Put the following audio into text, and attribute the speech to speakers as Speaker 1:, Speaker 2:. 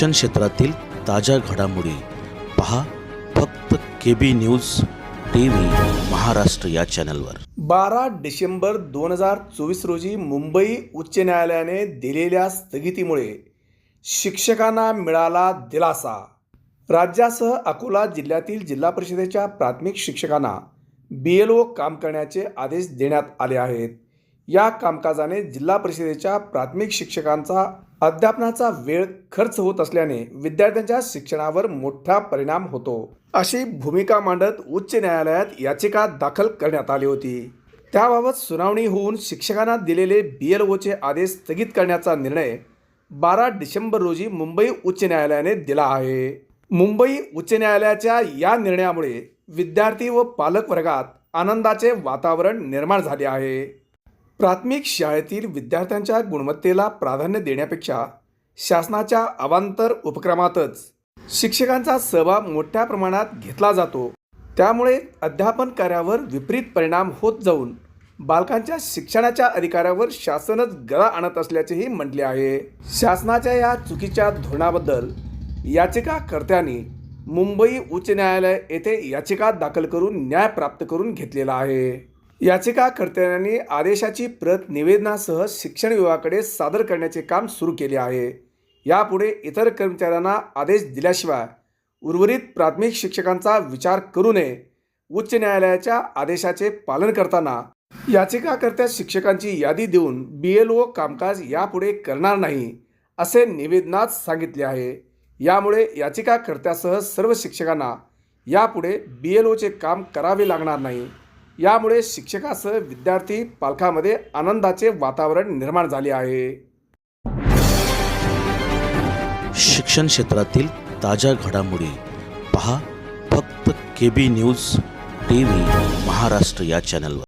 Speaker 1: शिक्षण क्षेत्रातील ताज्या घडामोडी पहा फक्त K B news T V Maharashtra या चॅनलवर.
Speaker 2: बारा डिसेंबर दोन हजार चोवीस रोजी मुंबई उच्च न्यायालयाने दिलेल्या स्थगितीमुळे शिक्षकांना मिळाला दिलासा. राज्यासह अकोला जिल्ह्यातील जिल्हा परिषदेच्या प्राथमिक शिक्षकांना बी एल ओ काम करण्याचे आदेश देण्यात आले आहेत. या कामकाजाने जिल्हा परिषदेच्या प्राथमिक शिक्षकांचा अध्यापनाचा वेळ खर्च होत असल्याने विद्यार्थ्यांच्या शिक्षणावर मोठा परिणाम होतो. अशी भूमिका मांडत उच्च न्यायालयात याचिका दाखल करण्यात आली होती. त्याबाबत सुनावणी होऊन शिक्षकांना दिलेले बी एल ओचे आदेश स्थगित करण्याचा निर्णय बारा डिसेंबर रोजी मुंबई उच्च न्यायालयाने दिला आहे. मुंबई उच्च न्यायालयाच्या या निर्णयामुळे विद्यार्थी व पालक वर्गात आनंदाचे वातावरण निर्माण झाले आहे. प्राथमिक शाळेतील विद्यार्थ्यांच्या गुणवत्तेला प्राधान्य देण्यापेक्षा शासनाच्या अवांतर उपक्रमातच शिक्षकांचा सहभाग मोठ्या प्रमाणात घेतला जातो. त्यामुळे अध्यापन कार्यावर विपरीत परिणाम होत जाऊन बालकांच्या शिक्षणाच्या अधिकारावर शासनच गळा आणत असल्याचेही म्हटले आहे. शासनाच्या या चुकीच्या धोरणाबद्दल याचिकाकर्त्यांनी मुंबई उच्च न्यायालय येथे याचिका दाखल करून न्याय प्राप्त करून घेतलेला आहे. याचिकाकर्त्यांनी आदेशाची प्रत निवेदनासह शिक्षण विभागाकडे सादर करण्याचे काम सुरू केले आहे. यापुढे इतर कर्मचाऱ्यांना आदेश दिल्याशिवाय उर्वरित प्राथमिक शिक्षकांचा विचार करू नये उच्च न्यायालयाच्या आदेशाचे पालन करताना. याचिकाकर्त्या शिक्षकांची यादी देऊन बी एल ओ कामकाज यापुढे करणार नाही असे निवेदनात सांगितले आहे. यामुळे याचिकाकर्त्यासह सर्व शिक्षकांना यापुढे बी एल ओचे काम करावे लागणार नाही. यामुळे शिक्षकासह विद्यार्थी पालकामध्ये आनंदाचे वातावरण निर्माण झाले आहे.
Speaker 1: शिक्षण क्षेत्रातील ताज्या घडामोडी पहा फक्त K B news T V Maharashtra या चॅनलवर